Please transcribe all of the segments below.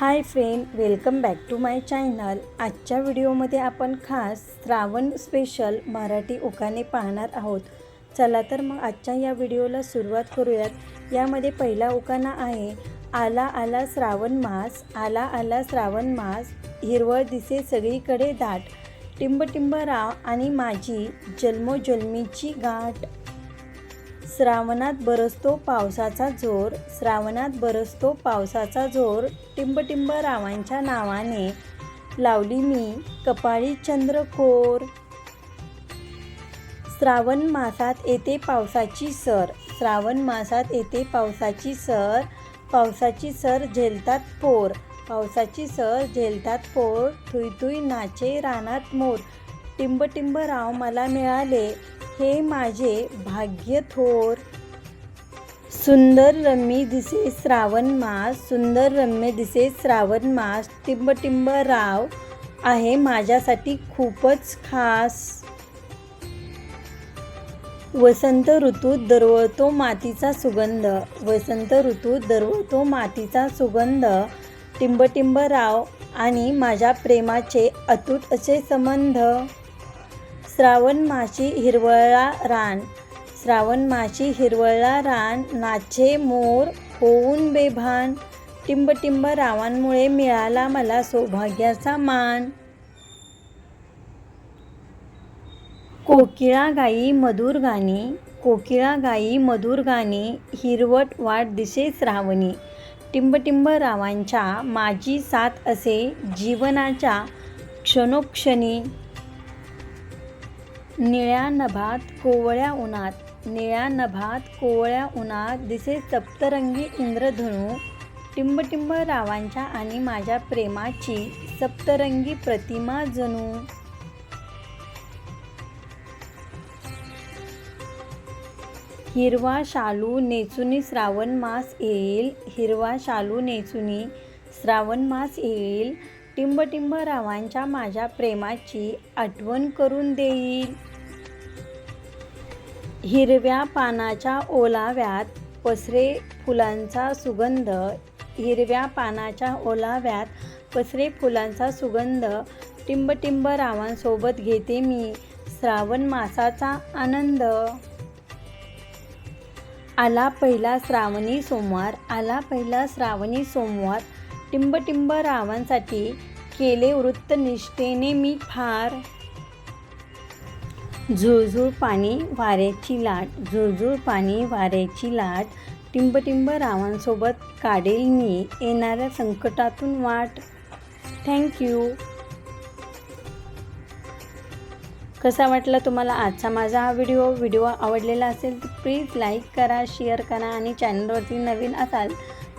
Hi friend welcome back to my channel. आजच्या व्हिडिओमध्ये आपण खास श्रावण स्पेशल मराठी उखाणे पाहणार आहोत. चला तर मग आजच्या या व्हिडिओला सुरुवात करूयात. यामध्ये पहिला उखाणा आहे आला आला श्रावण मास आला आला श्रावण मास हिरवळ दिसे सगळीकडे दाट टिंब टिंब राव आणि माझी जन्मोजन्मीची गाठ. श्रावणात बरसतो पावसाचा जोर श्रावणात बरसतो पावसाचा जोर टिंबटिंब रावांच्या नावाने. लावली मी कपाळी चंद्रकोर. श्रावण मासात येते पावसाची सर श्रावण मासात येते पावसाची सर पावसाची सर झेलतात पोर पावसाची सर झेलतात पोर थुई थुई नाचे रानात मोर. टिंब टिंब राव मला मिळाले हे माझे भाग्य थोर सुंदर रम्य दिसे श्रावण मास सुंदर रम्य दिसे श्रावण मास टिंब टिंब राव आहे माझ्यासाठी खूपच खास. वसंत ऋतूत दरवळतो मातीचा सुगंध वसंत ऋतूत दरवळतो मातीचा सुगंध. टिंब टिंब राव आणि माझ्या प्रेमाचे अतूट असे संबंध. श्रावण माशी हिरवळा रान. श्रावण माशी हिरवळा रान नाचे मोर होऊन बेभान. टिंबटिंब रावांमुळे मिळाला मला सौभाग्याचा मान. कोकिळा गाई मधुर गाणी. कोकिळा गाई मधुर गाणी हिरवट वाट दिसे श्रावणी. टिंबटिंब रावांच्या माझी साथ असे जीवनाच्या क्षणोक्षणी. निळ्या नभात कोवळ्या उन्हात निळ्या नभात कोवळ्या उन्हात दिसे सप्तरंगी इंद्रधनू टिंबटिंब रावांच्या आणि माझ्या प्रेमाची सप्तरंगी प्रतिमा जणू. हिरवा शालू नेचुनी श्रावण मास येईल हिरवा शालू नेचुनी श्रावण मास येईल टिंबटिंब रावांच्या माझ्या प्रेमाची आठवण करून देईल. हिरव्या पानाच्या ओलाव्यात पसरे फुलांचा सुगंध. हिरव्या पानाच्या ओलाव्यात पसरे फुलांचा सुगंध. टिंबटिंब रावांसोबत घेते मी श्रावण मासाचा आनंद. आला पहिला श्रावणी सोमवार आला पहिला श्रावणी सोमवार. टिंबटिंब रावांसाठी केले वृत्तनिष्ठेने मी फार झुळझुळ पाणी वाऱ्याची लाट झुळझुळ पाणी वाऱ्याची लाट. टिंबटिंब रावांसोबत काढेल मी येणाऱ्या संकटातून वाट. थँक्यू कसा वाटला तुम्हाला आजचा माझा हा व्हिडिओ व्हिडिओ आवडलेला असेल तर प्लीज लाईक करा शेअर करा आणि चॅनलवरती नवीन असाल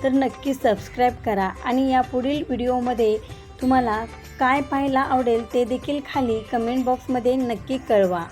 तर नक्की सबस्क्राईब करा. आणि या पुढील व्हिडिओमध्ये तुम्हाला काय पाहायला आवडेल ते देखील खाली कमेंट बॉक्समध्ये नक्की कळवा.